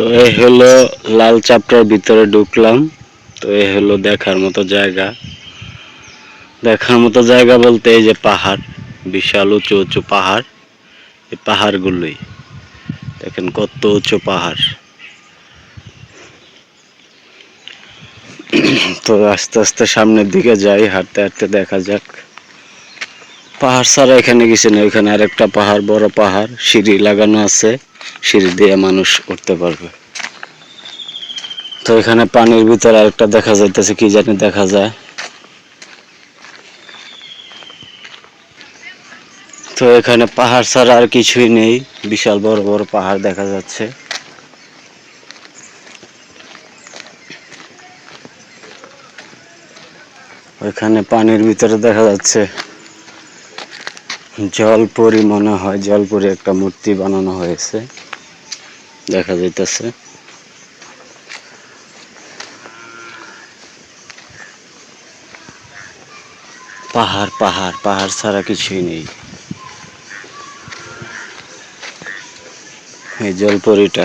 তো এই হলো লাল চাপটার ভিতরে ঢুকলাম। তো এই হলো দেখার মতো জায়গা। দেখার মতো জায়গা বলতে এই যে পাহাড়, বিশাল উঁচু উঁচু পাহাড়। এই পাহাড়গুলোই। দেখেন কত উঁচু পাহাড়। তো আস্তে আস্তে সামনের দিকে যাই, হাঁটতে হাঁটতে দেখা যাক। পাহাড় ছাড়া এখানে কিছু নেই। ওইখানে আরেকটা পাহাড়, বড় পাহাড়, সিঁড়ি লাগানো আছে। সিঁড়ি দিয়ে মানুষ উঠতে পারবে। তো এখানে পানির ভিতরে আরেকটা দেখা যাইতেছে, কি জানি দেখা যায়। তো এখানে পাহাড় ছাড়া আর কিছুই নেই, বিশাল বড় বড় পাহাড় দেখা যাচ্ছে। ওইখানে পানির ভিতরে দেখা যাচ্ছে। জলপরি মনে হয়, জলপরি একটা মূর্তি বানানো হয়েছে। দেখা যাইতেছে। পাহাড় পাহাড় পাহাড় ছাড়া কিছুই নেই। এই জলপরিটা।